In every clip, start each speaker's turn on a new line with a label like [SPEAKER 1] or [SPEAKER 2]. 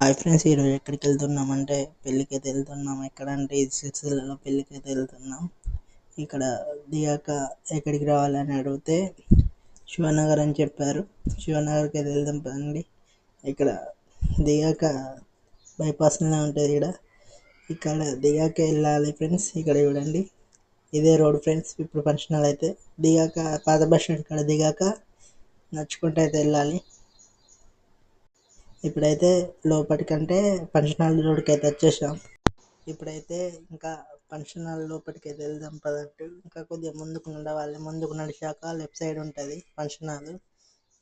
[SPEAKER 1] Hi friends ఈరోజు ఎక్కడికి వెళ్తున్నామంటే పెళ్ళికి అయితే వెళ్తున్నాం. ఎక్కడంటే ఇది సిరిసిల్లలో పెళ్ళికి అయితే వెళ్తున్నాం. ఇక్కడ దిగాక ఎక్కడికి రావాలని అడిగితే శివనగర్ అని చెప్పారు. శివనగర్కి అయితే వెళ్దాం పదండి. ఇక్కడ దిగాక బైపాస్లోనే ఉంటుంది ఇక్కడ. ఇక్కడ దిగాక వెళ్ళాలి ఫ్రెండ్స్ ఇక్కడ చూడండి. ఇదే రోడ్ ఫ్రెండ్స్ ఇప్పుడు ఫంక్షన్ హాల్ అయితే. దిగాక పాత బస్ స్టాండ్ కాడ దిగాక నడుచుకుంటూ అయితే వెళ్ళాలి. ఇప్పుడైతే లోపలికంటే ఫంక్షన్ హాల్ రోడ్కి అయితే వచ్చేసాం. ఇప్పుడైతే ఇంకా ఫంక్షన్ హాల్ లోపలికి అయితే వెళ్దాం పదండి ఇంకా కొద్దిగా ముందుకు నడవాలి. ముందుకు నడిచాక లెఫ్ట్ సైడ్ ఉంటుంది ఫంక్షన్ హాల్.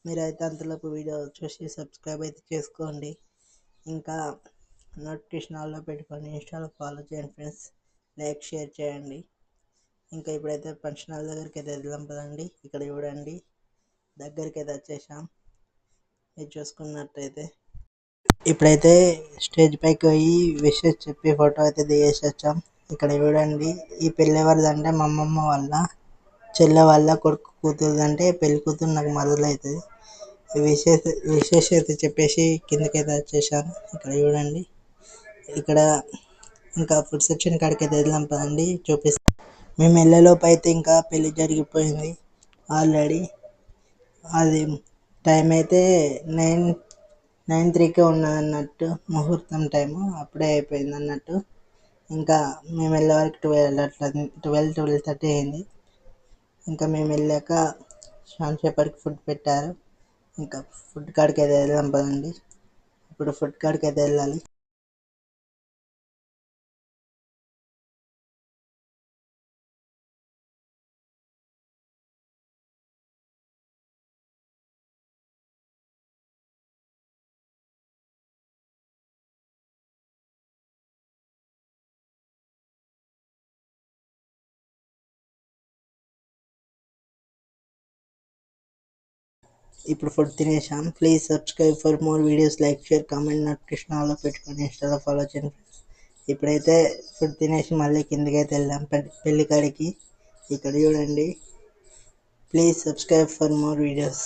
[SPEAKER 1] మీరైతే అంతలోపు వీడియో చూసి సబ్స్క్రైబ్ అయితే చేసుకోండి. ఇంకా నోటిఫికేషన్ ఆల్లో పెట్టుకొని ఇన్స్టాలో ఫాలో చేయండి ఫ్రెండ్స్. లైక్ షేర్ చేయండి. ఇంకా ఇప్పుడైతే ఫంక్షన్ హాల్ దగ్గరికి అయితే వెళ్దాం పదండి. ఇక్కడ చూడండి. దగ్గరికి అయితే వచ్చేసాం. మీరు చూసుకున్నట్టయితే ఇప్పుడైతే స్టేజ్ పైకి పోయి విషెస్ చెప్పి ఫోటో అయితే దిగేసి వచ్చాం. ఇక్కడ చూడండి ఈ పెళ్ళి ఎవరిది అంటే మా అమ్మమ్మ వాళ్ళ చెల్లె వాళ్ళ కొడుకు కూతురుది అంటే పెళ్ళి కూతురు నాకు మరదలు అవుతుంది విషెస్ విషెస్ అయితే చెప్పేసి కిందకైతే వచ్చేసాను. ఇక్కడ చూడండి ఇక్కడ ఇంకా ఫుడ్ సెక్షన్ కాడికి అయితే వెళ్దాం పదండి చూపిస్తాం. మేము వెళ్ళేలోపు అయితే ఇంకా పెళ్ళి జరిగిపోయింది ఆల్రెడీ. అది టైం అయితే నైన్ నైన్ త్రీకే ఉన్నది అన్నట్టు ముహూర్తం టైము అప్పుడే అయిపోయింది అన్నట్టు ఇంకా మేము వెళ్ళే వరకు ట్వెల్వ్ అట్లా ట్వెల్వ్ ట్వెల్వ్ థర్టీ అయింది. ఇంకా మేము వెళ్ళాక చాలాసేపటికి ఫుడ్ పెట్టారు. ఇంకా ఫుడ్ కాడికి అయితే వెళ్దాం పదండి. ఇప్పుడు ఫుడ్ కాడికి అయితే వెళ్ళాలి. ఇప్పుడు food తినేసాం please subscribe for more videos like share comment notification ఆల్లో పెట్టుకొని ఇన్స్టాలో ఫాలో చేయండి ఫ్రెండ్స్ ఇప్పుడైతే ఫుడ్ తినేసి మళ్ళీ కిందకైతే వెళ్ళాం పెళ్ళి కాడికి. ఇక్కడ చూడండి. Please subscribe for more videos